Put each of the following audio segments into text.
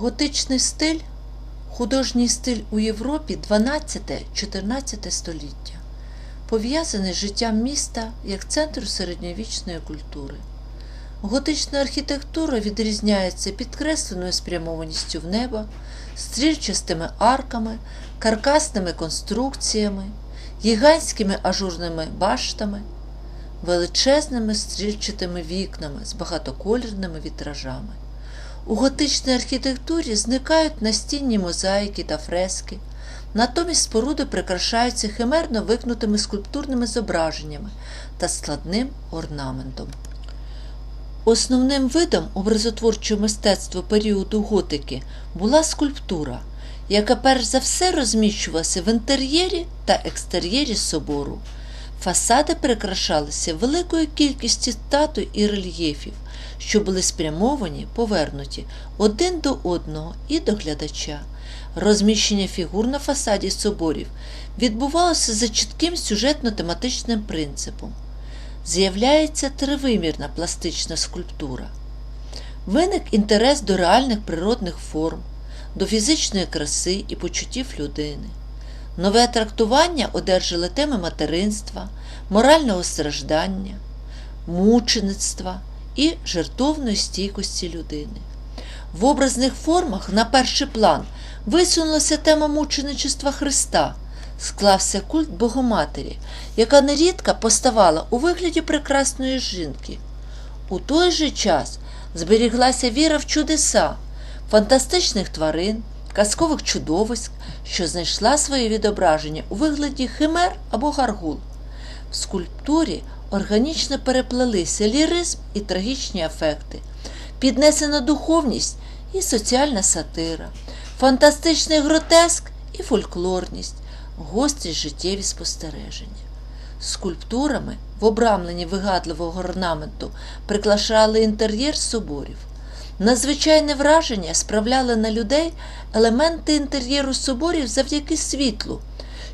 Готичний стиль художній стиль у Європі 12-14 століття, пов'язаний з життям міста як центру середньовічної культури. Готична архітектура відрізняється підкресленою спрямованістю в небо, стрільчастими арками, каркасними конструкціями, гігантськими ажурними баштами, величезними стрільчатими вікнами з багатоколірними вітражами. У готичній архітектурі зникають настінні мозаїки та фрески, натомість споруди прикрашаються химерно викнутими скульптурними зображеннями та складним орнаментом. Основним видом образотворчого мистецтва періоду готики була скульптура, яка перш за все розміщувалася в інтер'єрі та екстер'єрі собору. Фасади прикрашалися великою кількістю статуй і рельєфів, що були спрямовані, повернуті один до одного і до глядача. Розміщення фігур на фасаді соборів відбувалося за чітким сюжетно-тематичним принципом. З'являється тривимірна пластична скульптура. Виник інтерес до реальних природних форм, до фізичної краси і почуттів людини. Нове трактування одержали теми материнства, морального страждання, мучеництва і жертовної стійкості людини. В образних формах на перший план висунулася тема мученичества Христа, склався культ Богоматері, яка нерідко поставала у вигляді прекрасної жінки. У той же час зберіглася віра в чудеса, фантастичних тварин, казкових чудовиськ, що знайшла своє відображення у вигляді химер або гаргул. В скульптурі органічно переплелися ліризм і трагічні ефекти, піднесена духовність і соціальна сатира, фантастичний гротеск і фольклорність, гострі життєві спостереження. Скульптурами в обрамленні вигадливого орнаменту прикрашали інтер'єр соборів. Надзвичайне враження справляли на людей елементи інтер'єру соборів завдяки світлу,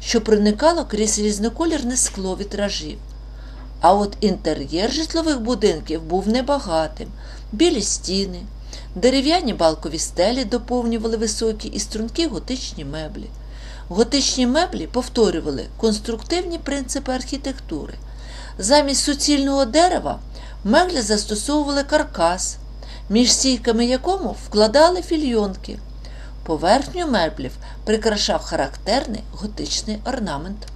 що проникало крізь різноколірне скло вітражів. А от інтер'єр житлових будинків був небагатим, білі стіни, дерев'яні балкові стелі доповнювали високі і стрункі готичні меблі. Готичні меблі повторювали конструктивні принципи архітектури. Замість суцільного дерева меблі застосовували каркас, між стійками якому вкладали фільйонки. Поверхню меблів прикрашав характерний готичний орнамент.